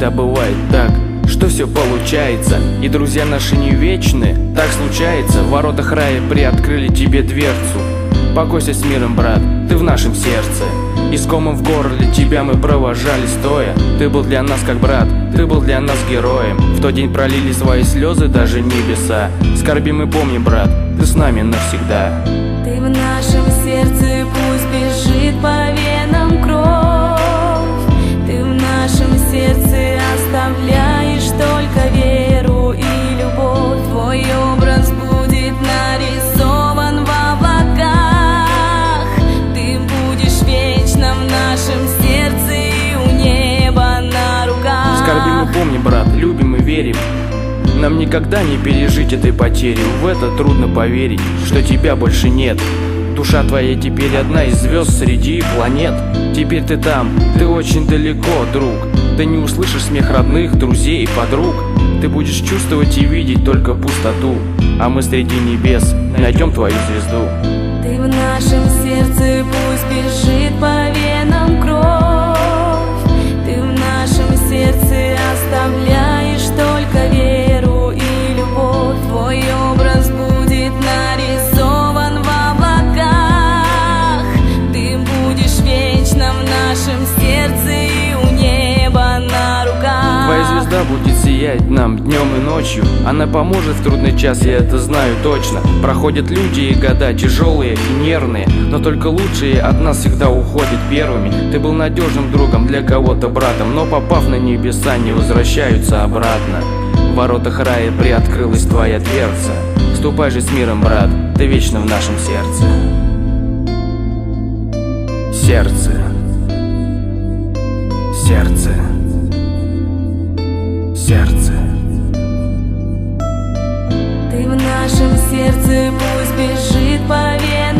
всегда бывает так что все получается. И друзья наши не вечны. Так случается, в воротах рая приоткрыли тебе дверцу. Покойся с миром, брат, ты в нашем сердце. Искомом в горле тебя мы провожали стоя. Ты был для нас как брат, ты был для нас героем. В тот день пролили свои слезы даже небеса. Скорби мы помним, брат, ты с нами навсегда. Ты в нашем сердце, пусть бежит по руках Скорби мы помним, брат, любим и верим. Нам никогда не пережить этой потери В это трудно поверить, что тебя больше нет. Душа твоя теперь одна из звезд среди планет. Теперь ты там, ты очень далеко, друг. Ты не услышишь смех родных, друзей и подруг. Ты будешь чувствовать и видеть только пустоту. А мы среди небес найдем твою звезду. Ты в нашем сердце, пусть бежит по звезда будет сиять нам днем и ночью. Она поможет в трудный час, я это знаю точно. Проходят люди и года тяжелые и нервные. Но только лучшие от нас всегда уходят первыми. Ты был надежным другом для кого-то братом Но попав на небеса не возвращаются обратно. В воротах рая приоткрылась твоя дверца. Ступай же с миром, брат, ты вечно в нашем сердце. Сердце. Сердце сердце. Ты в нашем сердце пусть бежит по венам.